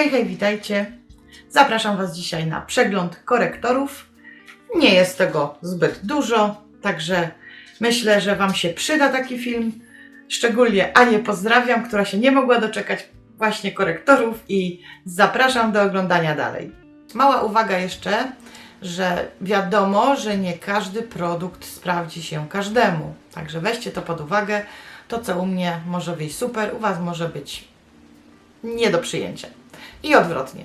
Hej, hej, witajcie. Zapraszam Was dzisiaj na przegląd korektorów. Nie jest tego zbyt dużo, także myślę, że Wam się przyda taki film. Szczególnie Anię pozdrawiam, która się nie mogła doczekać właśnie korektorów i zapraszam do oglądania dalej. Mała uwaga jeszcze, że wiadomo, że nie każdy produkt sprawdzi się każdemu. Także weźcie to pod uwagę. To, co u mnie może wyjść super, u Was może być nie do przyjęcia. I odwrotnie.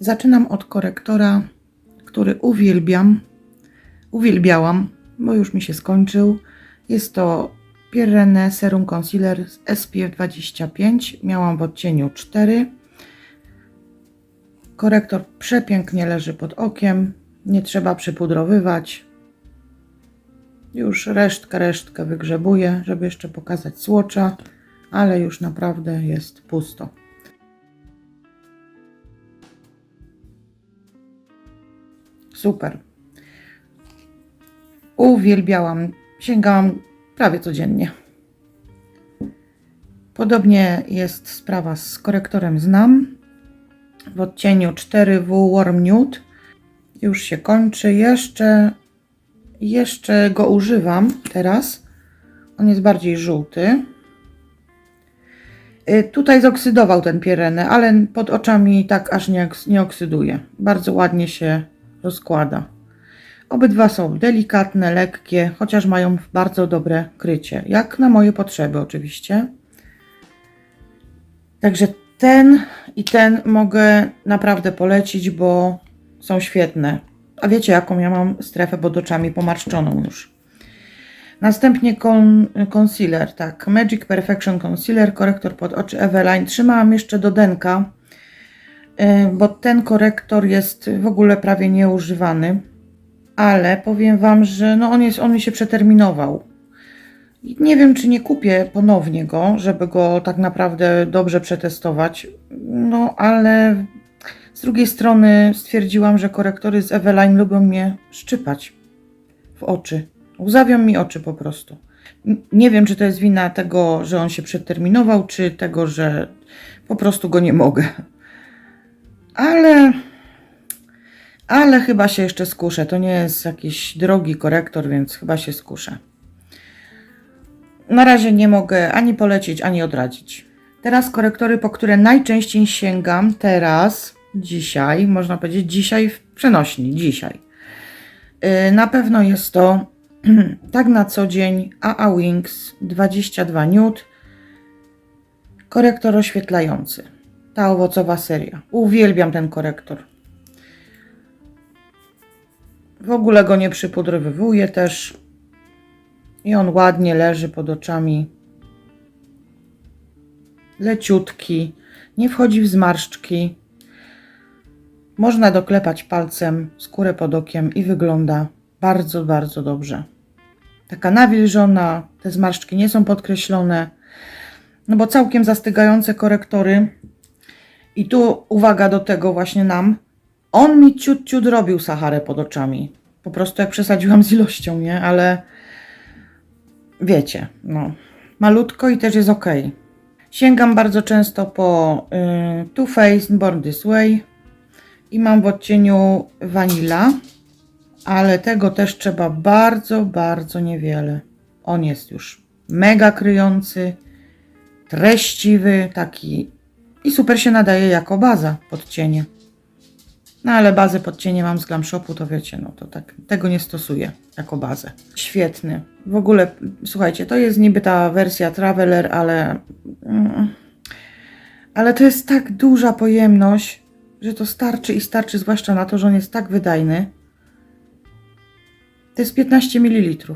Zaczynam od korektora, który uwielbiam. Uwielbiałam, bo już mi się skończył. Jest to Pirenne Serum Concealer z SPF 25. Miałam w odcieniu 4. Korektor przepięknie leży pod okiem. Nie trzeba przypudrowywać. Już resztkę, resztkę wygrzebuję, żeby jeszcze pokazać słocza, ale już naprawdę jest pusto. Super. Uwielbiałam, sięgałam prawie codziennie. Podobnie jest sprawa z korektorem Znam w odcieniu 4W Warm Nude. Już się kończy. Jeszcze jeszcze go używam teraz. On jest bardziej żółty. Y, Tutaj zoksydował ten pierenę, ale pod oczami tak aż nie, nie oksyduje. Bardzo ładnie się rozkłada. Obydwa są delikatne, lekkie, chociaż mają bardzo dobre krycie. Jak na moje potrzeby, oczywiście. Także ten i ten mogę naprawdę polecić, bo są świetne. A wiecie, jaką ja mam strefę pod oczami pomarszczoną już. Następnie con, concealer, tak. Magic Perfection Concealer, korektor pod oczy Eveline. Trzymałam jeszcze do denka, yy, bo ten korektor jest w ogóle prawie nieużywany. Ale powiem Wam, że no on, jest, on mi się przeterminował. Nie wiem, czy nie kupię ponownie go, żeby go tak naprawdę dobrze przetestować. No, ale z drugiej strony stwierdziłam, że korektory z Eveline lubią mnie szczypać w oczy. Łzawią mi oczy po prostu. Nie wiem, czy to jest wina tego, że on się przeterminował, czy tego, że po prostu go nie mogę. Ale. Ale chyba się jeszcze skuszę. To nie jest jakiś drogi korektor, więc chyba się skuszę. Na razie nie mogę ani polecić, ani odradzić. Teraz korektory, po które najczęściej sięgam teraz, dzisiaj, można powiedzieć dzisiaj w przenośni, dzisiaj. Yy, Na pewno jest to tak na co dzień AA Wings 22 Nude korektor oświetlający. Ta owocowa seria. Uwielbiam ten korektor. W ogóle go nie przypudrowywuję też. I on ładnie leży pod oczami. Leciutki. Nie wchodzi w zmarszczki. Można doklepać palcem skórę pod okiem i wygląda bardzo, bardzo dobrze. Taka nawilżona, te zmarszczki nie są podkreślone. No bo całkiem zastygające korektory. I tu uwaga do tego właśnie nam. On mi ciut, ciut robił Saharę pod oczami. Po prostu jak przesadziłam z ilością, nie? Ale wiecie, no. Malutko i też jest ok. Sięgam bardzo często po y, Too Faced Born This Way i mam w odcieniu Vanilla, ale tego też trzeba bardzo, bardzo niewiele. On jest już mega kryjący, treściwy, taki i super się nadaje jako baza pod cienie. No ale bazę pod cienie mam z Glam Shopu, to wiecie, no to tak, tego nie stosuję jako bazę. Świetny. W ogóle, słuchajcie, to jest niby ta wersja Traveler, ale... Mm, ale to jest tak duża pojemność, że to starczy i starczy, zwłaszcza na to, że on jest tak wydajny. To jest 15 ml.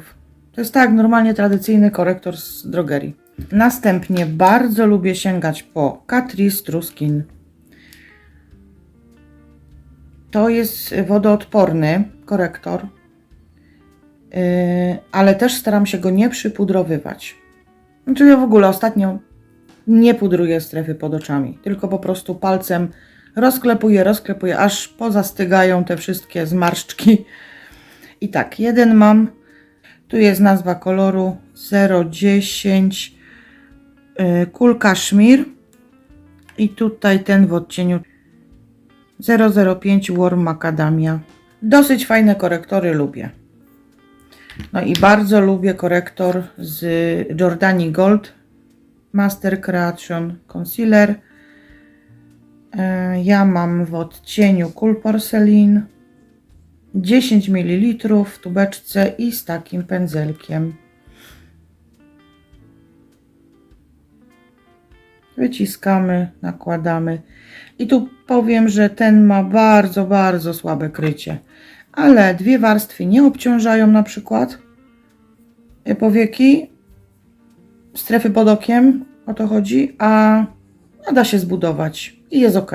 To jest tak normalnie tradycyjny korektor z drogerii. Następnie bardzo lubię sięgać po Catrice True Skin. To jest wodoodporny korektor, yy, ale też staram się go nie przypudrowywać. Znaczy ja w ogóle ostatnio nie pudruję strefy pod oczami, tylko po prostu palcem rozklepuję, rozklepuję, aż pozastygają te wszystkie zmarszczki. I tak, jeden mam Tu jest nazwa koloru 010 yy, Cool Kashmir. I tutaj ten w odcieniu 005 Warm Macadamia. Dosyć fajne korektory lubię. No i bardzo lubię korektor z Jordani Gold Master Creation Concealer. E, Ja mam w odcieniu Cool Porcelain 10 ml w tubeczce i z takim pędzelkiem. Wyciskamy, nakładamy. I tu powiem, że ten ma bardzo, bardzo słabe krycie. Ale dwie warstwy nie obciążają na przykład e, powieki, strefy pod okiem, o to chodzi, a a da się zbudować i jest ok.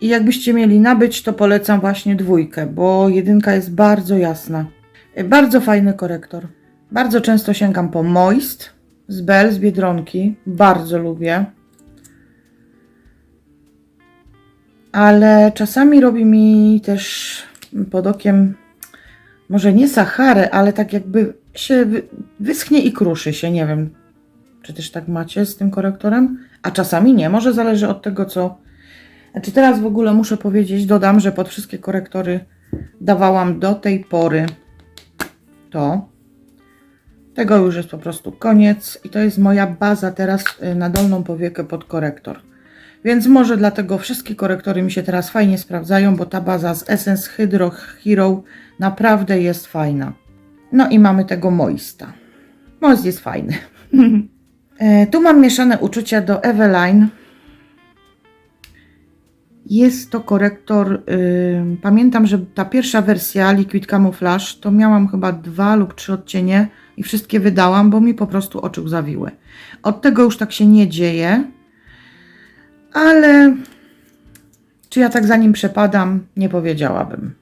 I jakbyście mieli nabyć, to polecam właśnie dwójkę, bo jedynka jest bardzo jasna. E, Bardzo fajny korektor. Bardzo często sięgam po Moist z Bell, z Biedronki. Bardzo lubię. Ale czasami robi mi też pod okiem, może nie Saharę, ale tak jakby się wy- wyschnie i kruszy się. Nie wiem, czy też tak macie z tym korektorem? A czasami nie, może zależy od tego, co. Znaczy, teraz w ogóle muszę powiedzieć, dodam, że pod wszystkie korektory dawałam do tej pory to. Tego już jest po prostu koniec i to jest moja baza teraz y, na dolną powiekę pod korektor. Więc może dlatego wszystkie korektory mi się teraz fajnie sprawdzają, bo ta baza z Essence Hydro Hero naprawdę jest fajna. No i mamy tego Moista. Moist jest fajny. E, Tu mam mieszane uczucia do Eveline. Jest to korektor. y, pamiętam, że ta pierwsza wersja Liquid Camouflage to miałam chyba dwa lub trzy odcienie i wszystkie wydałam, bo mi po prostu oczy zawiły. Od tego już tak się nie dzieje, ale czy ja tak za nim przepadam, nie powiedziałabym.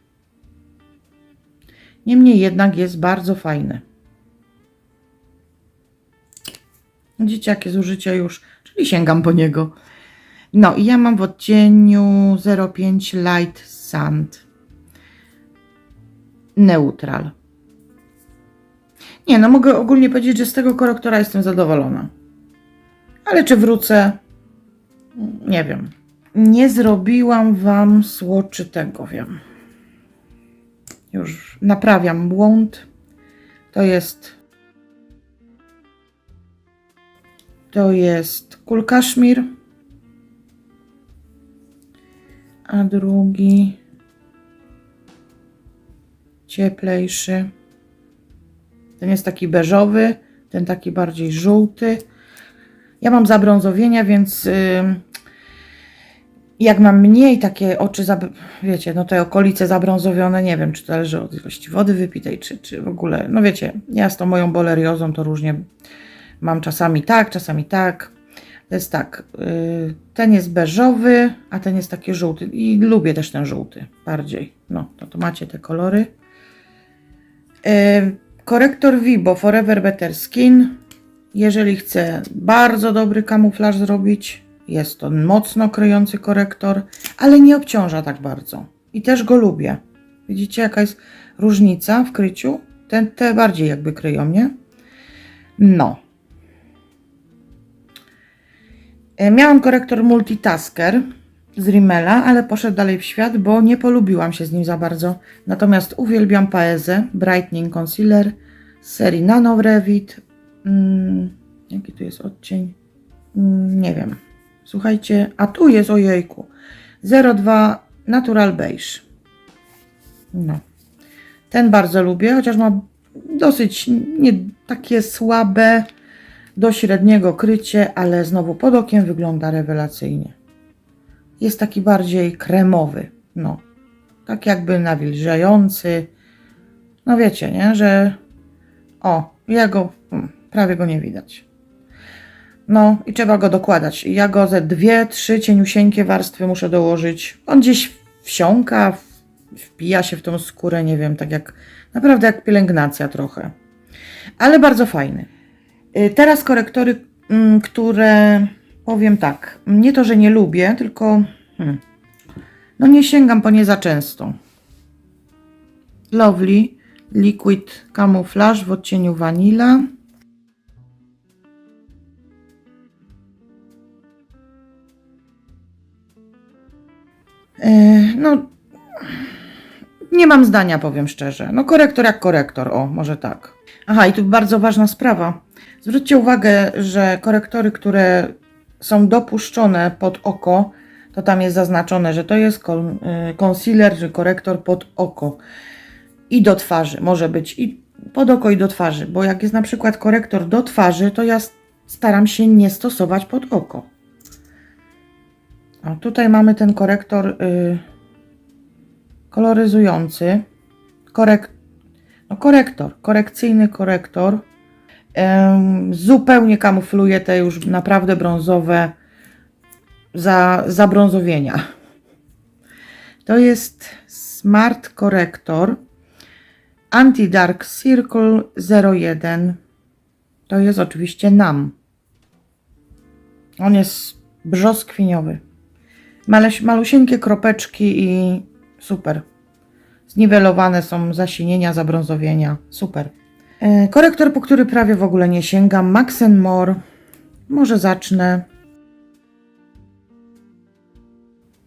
Niemniej jednak jest bardzo fajny. Widzicie, jakie zużycie już, czyli sięgam po niego. No i ja mam w odcieniu 05 Light Sand Neutral. Nie, no mogę ogólnie powiedzieć, że z tego korektora jestem zadowolona. Ale czy wrócę? Nie wiem. Nie zrobiłam Wam słoczy tego, wiem. Już naprawiam błąd. To jest To jest Kul Kaszmir. A drugi cieplejszy. Ten jest taki beżowy, ten taki bardziej żółty. Ja mam zabrązowienia, więc ym, jak mam mniej takie oczy, wiecie, no te okolice zabrązowione, nie wiem, czy to zależy od ilości wody wypitej, czy, czy w ogóle, no wiecie, ja z tą moją boleriozą to różnie Mam czasami tak, czasami tak. To jest tak. y, Ten jest beżowy, a ten jest taki żółty. I lubię też ten żółty bardziej. No, to, to macie te kolory. Y, Korektor Vibo Forever Better Skin. Jeżeli chcę bardzo dobry kamuflaż zrobić, jest to mocno kryjący korektor, ale nie obciąża tak bardzo. I też go lubię. Widzicie, jaka jest różnica w kryciu? Te, te bardziej jakby kryją, nie? No. Miałam korektor multitasker z Rimmela, ale poszedł dalej w świat, bo nie polubiłam się z nim za bardzo. Natomiast uwielbiam Paezę Brightening Concealer z serii Nano Revit. Mm, jaki tu jest odcień? Mm, nie wiem. Słuchajcie, a tu jest ojejku. 02 Natural Beige. No. Ten bardzo lubię, chociaż ma dosyć nie takie słabe do średniego krycie, ale znowu pod okiem wygląda rewelacyjnie. Jest taki bardziej kremowy, no. Tak jakby nawilżający. No wiecie, nie, że o, ja go, mm, prawie go nie widać. No i trzeba go dokładać. Ja go ze dwie, trzy cieniusieńkie warstwy muszę dołożyć. On gdzieś wsiąka, wpija się w tą skórę, nie wiem, tak jak, naprawdę jak pielęgnacja trochę. Ale bardzo fajny. Y, Teraz korektory, mm, które powiem tak, nie to, że nie lubię, tylko hmm, no nie sięgam po nie za często. Lovely Liquid Camouflage w odcieniu Vanilla. E, No, nie mam zdania, powiem szczerze. No, korektor jak korektor, o, może tak. Aha, i tu bardzo ważna sprawa. Zwróćcie uwagę, że korektory, które są dopuszczone pod oko, to tam jest zaznaczone, że to jest y, concealer czy korektor pod oko i do twarzy. Może być i pod oko i do twarzy, bo jak jest na przykład korektor do twarzy, to ja staram się nie stosować pod oko. A tutaj mamy ten korektor y, koloryzujący. Korek, no korektor, korekcyjny korektor. Zupełnie kamufluje te już naprawdę brązowe za, zabrązowienia. To jest Smart Corrector Anti-Dark Circle 01. To jest oczywiście NAM. On jest brzoskwiniowy. Maleś, malusieńkie kropeczki i super. Zniwelowane są zasinienia, zabrązowienia. Super. E, korektor, po który prawie w ogóle nie sięgam. Max More. Może zacznę.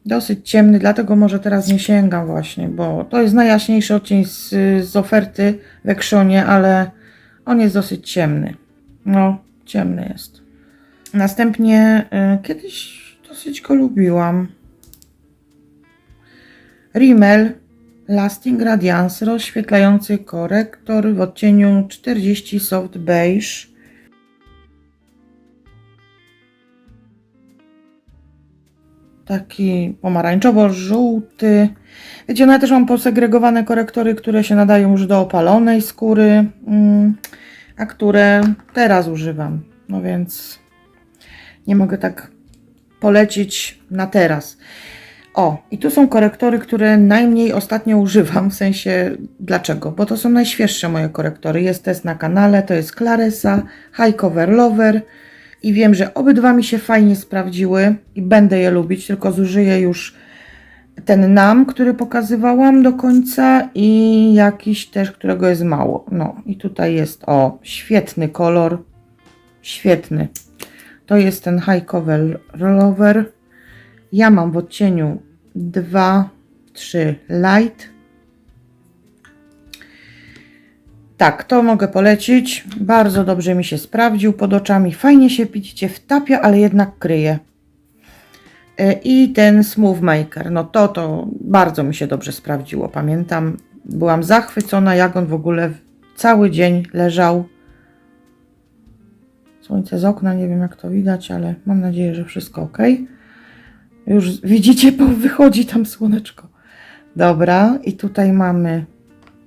Dosyć ciemny, dlatego może teraz nie sięgam właśnie, bo to jest najjaśniejszy odcień z, z oferty w Ekszonie, ale on jest dosyć ciemny. No, ciemny jest. Następnie y, kiedyś dosyć go lubiłam. Rimmel Lasting Radiance rozświetlający korektor w odcieniu 40 Soft Beige. Taki pomarańczowo-żółty. Wiecie, no ja też mam posegregowane korektory, które się nadają już do opalonej skóry, mm, a które teraz używam. No więc nie mogę tak polecić na teraz. O, i tu są korektory, które najmniej ostatnio używam, w sensie dlaczego? Bo to są najświeższe moje korektory. Jest test na kanale, to jest Claresa, High Cover Lover i wiem, że obydwa mi się fajnie sprawdziły i będę je lubić, tylko zużyję już ten NAM, który pokazywałam do końca i jakiś też, którego jest mało. No i tutaj jest, o, świetny kolor, świetny. To jest ten High Cover Lover. Ja mam w odcieniu 2, 3 light. Tak, to mogę polecić. Bardzo dobrze mi się sprawdził pod oczami. Fajnie się picie wtapia, ale jednak kryje. E, I ten Smooth Maker, no to to bardzo mi się dobrze sprawdziło. Pamiętam, byłam zachwycona, jak on w ogóle cały dzień leżał. Słońce z okna, nie wiem jak to widać, ale mam nadzieję, że wszystko ok. Już widzicie, bo wychodzi tam słoneczko. Dobra, i tutaj mamy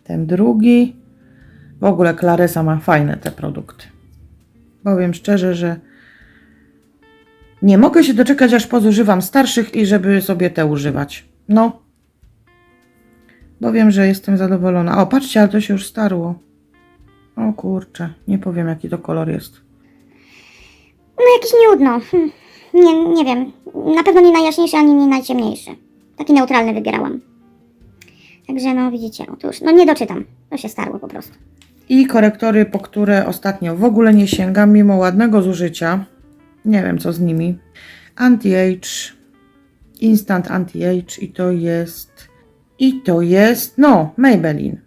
ten drugi. W ogóle Claresa ma fajne te produkty. Powiem szczerze, że nie mogę się doczekać, aż pozużywam starszych i żeby sobie te używać. No. Bo wiem, że jestem zadowolona. O, patrzcie, ale to się już starło. O kurczę, nie powiem jaki to kolor jest. No jakiś nudno. Hm. Nie, nie wiem. Na pewno nie najjaśniejszy, ani nie najciemniejszy. Taki neutralny wybierałam. Także no widzicie, otóż, no nie doczytam. To się starło po prostu. I korektory, po które ostatnio w ogóle nie sięgam, mimo ładnego zużycia. Nie wiem co z nimi. Anti-Age. Instant Anti-Age i to jest... I to jest... No, Maybelline.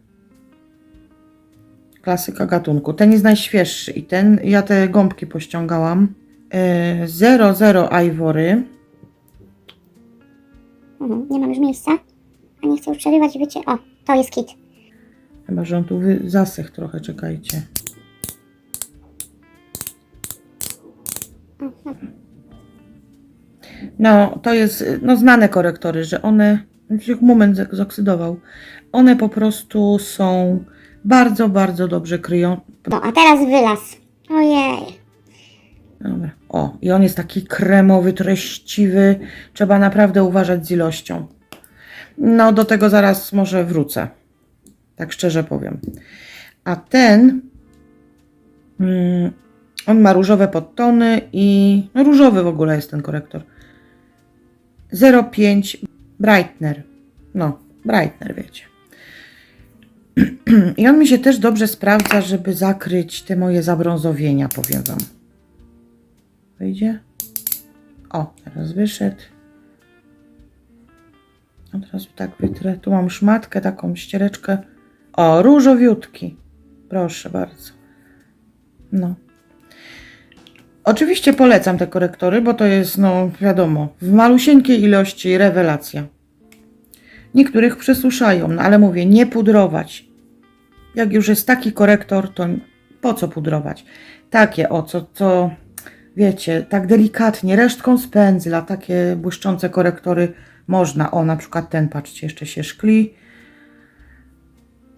Klasyka gatunku. Ten jest najświeższy i ten... Ja te gąbki pościągałam. Yy, 00 Ivory. Mhm, nie mam już miejsca. A nie chcę już przerywać, wiecie. O, to jest kit. Chyba, że on tu wy- zasech trochę, czekajcie. O, no. No, to jest y, no, znane korektory, że one, jak moment zak- zoksidował, one po prostu są bardzo, bardzo dobrze kryją. no, a teraz wylas. Ojej. Dobra. O, i on jest taki kremowy, treściwy. Trzeba naprawdę uważać z ilością. No, do tego zaraz może wrócę. Tak szczerze powiem. A ten, mm, on ma różowe podtony i no, różowy w ogóle jest ten korektor. 0,5 brightener. No, brightener, wiecie. I on mi się też dobrze sprawdza, żeby zakryć te moje zabrązowienia, powiem Wam. Wyjdzie? O, teraz wyszedł. Od razu tak wytrę. Tu mam szmatkę, taką ściereczkę. O, różowiutki. Proszę bardzo. No. Oczywiście polecam te korektory, bo to jest, no wiadomo, w malusieńkiej ilości rewelacja. Niektórych przesuszają, no ale mówię, nie pudrować. Jak już jest taki korektor, to po co pudrować? Takie, o, co, co wiecie, tak delikatnie, resztką z pędzla, takie błyszczące korektory można. O, na przykład ten, patrzcie, jeszcze się szkli.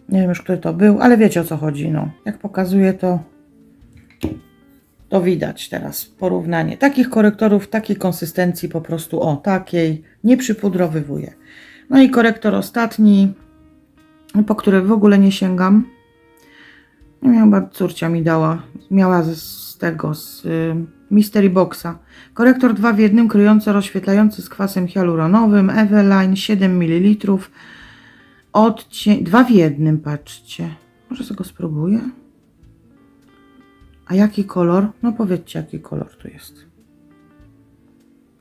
Nie wiem już, który to był, ale wiecie o co chodzi, no. Jak pokazuję, to to widać teraz porównanie. Takich korektorów, takiej konsystencji po prostu, o, takiej, nie przypudrowywuję. No i korektor ostatni, po który w ogóle nie sięgam. Nie wiem, chyba córcia mi dała. Miała z, tego, z y, Mystery Boxa. Korektor 2 w jednym, kryjący, rozświetlający z kwasem hialuronowym, Eveline 7 ml. Odcień, dwa w jednym, patrzcie. Może sobie go spróbuję. A jaki kolor? No powiedzcie, jaki kolor tu jest.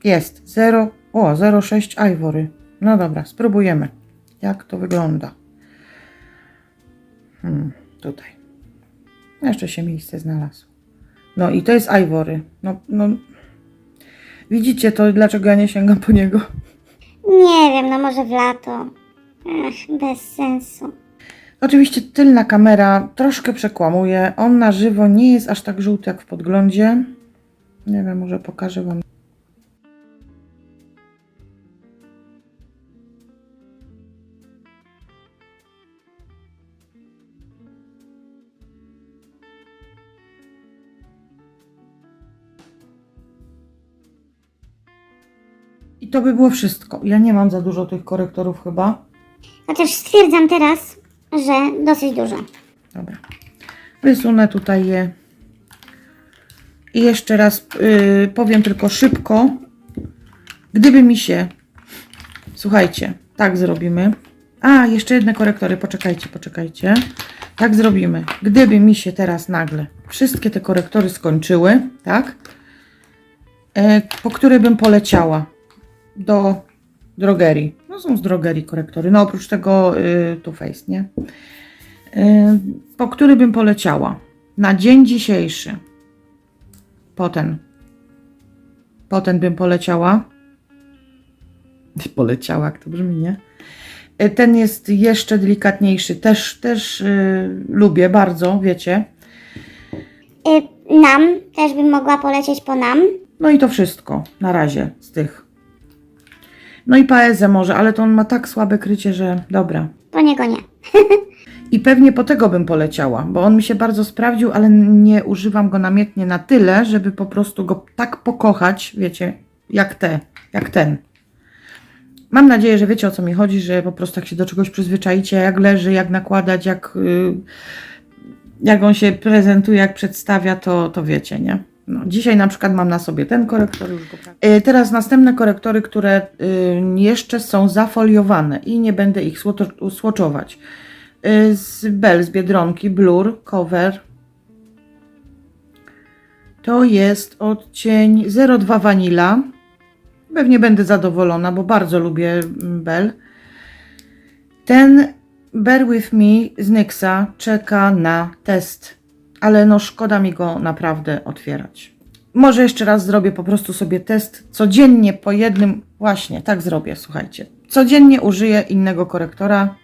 Jest 0, o 06 Ivory. No dobra, spróbujemy. Jak to wygląda? Hmm, tutaj. Jeszcze się miejsce znalazło. No i to jest Ivory. No, no. Widzicie to, dlaczego ja nie sięgam po niego? Nie wiem, no może w lato. Ach, bez sensu. Oczywiście tylna kamera troszkę przekłamuje. On na żywo nie jest aż tak żółty jak w podglądzie. Nie wiem, może pokażę Wam. I to by było wszystko. Ja nie mam za dużo tych korektorów chyba. Chociaż stwierdzam teraz, że dosyć dużo. Dobra. Wysunę tutaj je. I jeszcze raz yy, powiem tylko szybko. Gdyby mi się. Słuchajcie, tak zrobimy. A, jeszcze jedne korektory. Poczekajcie, poczekajcie. Tak zrobimy. Gdyby mi się teraz nagle wszystkie te korektory skończyły, tak? E, po które bym poleciała do drogerii. No są z drogerii korektory. No oprócz tego y, Too Faced, nie? Y, po który bym poleciała na dzień dzisiejszy. Po ten. Po ten bym poleciała. Poleciała, jak to brzmi, nie? Y, Ten jest jeszcze delikatniejszy. Też, też y, lubię bardzo, wiecie. Y, nam też bym mogła polecieć po nam. No i to wszystko na razie z tych. No i paezę może, ale to on ma tak słabe krycie, że dobra. Po niego nie. I pewnie po tego bym poleciała, bo on mi się bardzo sprawdził, ale nie używam go namiętnie na tyle, żeby po prostu go tak pokochać, wiecie, jak te, jak ten. Mam nadzieję, że wiecie o co mi chodzi, że po prostu jak się do czegoś przyzwyczaicie, jak leży, jak nakładać, jak, y, jak on się prezentuje, jak przedstawia, to, to wiecie, nie? No, dzisiaj na przykład mam na sobie ten korektor. Y, Teraz następne korektory, które y, jeszcze są zafoliowane i nie będę ich słoczować. Y, Z Bell, z Biedronki, Blur, cover. To jest odcień 02 Vanilla. Pewnie będę zadowolona, bo bardzo lubię mm, Bell. Ten Bear With Me z Nyxa czeka na test, ale no szkoda mi go naprawdę otwierać. Może jeszcze raz zrobię po prostu sobie test codziennie po jednym, właśnie tak zrobię, słuchajcie. Codziennie użyję innego korektora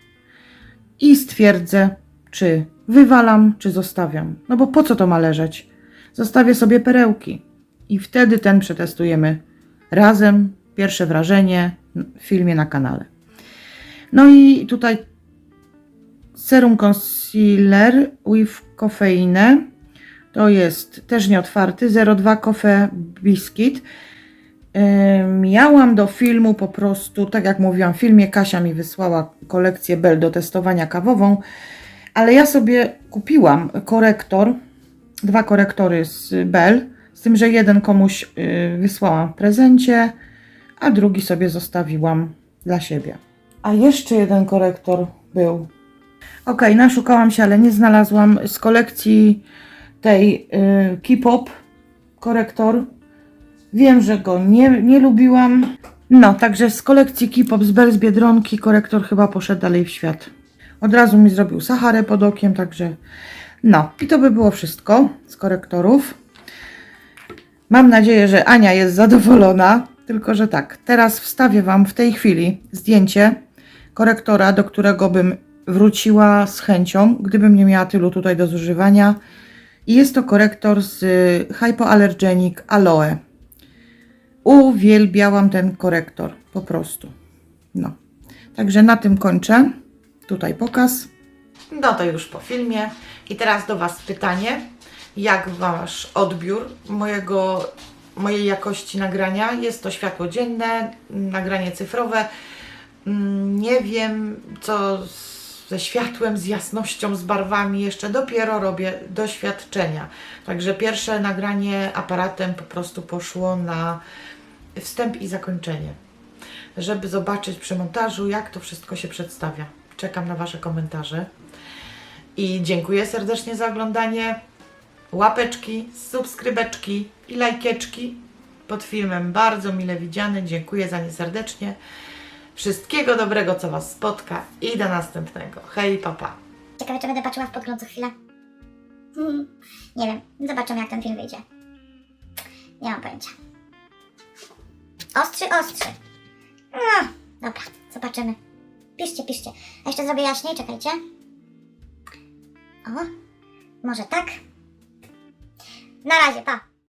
i stwierdzę, czy wywalam, czy zostawiam. No bo po co to ma leżeć? Zostawię sobie perełki i wtedy ten przetestujemy razem. Pierwsze wrażenie w filmie na kanale. No i tutaj serum concealer with kofeinę. To jest też nieotwarty, 02 Coffee Biscuit. Miałam do filmu po prostu, tak jak mówiłam w filmie, Kasia mi wysłała kolekcję Bell do testowania kawową, ale ja sobie kupiłam korektor, dwa korektory z Bell, z tym, że jeden komuś yy, wysłałam w prezencie, a drugi sobie zostawiłam dla siebie. A jeszcze jeden korektor był. Okej, naszukałam się, ale nie znalazłam z kolekcji tej y, K-pop korektor. Wiem, że go nie, nie lubiłam. No, także z kolekcji K-pop z Bell z Biedronki korektor chyba poszedł dalej w świat. Od razu mi zrobił Saharę pod okiem, także no. I to by było wszystko z korektorów. Mam nadzieję, że Ania jest zadowolona. Tylko, że tak, teraz wstawię Wam w tej chwili zdjęcie korektora, do którego bym wróciła z chęcią, gdybym nie miała tylu tutaj do zużywania. I jest to korektor z y, Hypoallergenic Aloe. Uwielbiałam ten korektor, po prostu. No. Także na tym kończę. Tutaj pokaz. No to już po filmie. I teraz do Was pytanie. Jak Wasz odbiór mojego, mojej jakości nagrania? Jest to światło dzienne, nagranie cyfrowe. Mm, Nie wiem, co ze światłem, z jasnością, z barwami. Jeszcze dopiero robię doświadczenia. Także pierwsze nagranie aparatem po prostu poszło na wstęp i zakończenie, żeby zobaczyć przy montażu, jak to wszystko się przedstawia. Czekam na Wasze komentarze. I dziękuję serdecznie za oglądanie. Łapeczki, subskrybeczki i lajkieczki pod filmem bardzo mile widziane. Dziękuję za nie serdecznie. Wszystkiego dobrego, co Was spotka i do następnego. Hej, papa. Ciekawe, czy będę patrzyła w podgląd co chwilę. Hmm, nie wiem, zobaczymy jak ten film wyjdzie. Nie mam pojęcia. Ostrzy, ostrzy. No, dobra, zobaczymy. Piszcie, piszcie. A jeszcze zrobię jaśniej, czekajcie. O, może tak? Na razie, pa.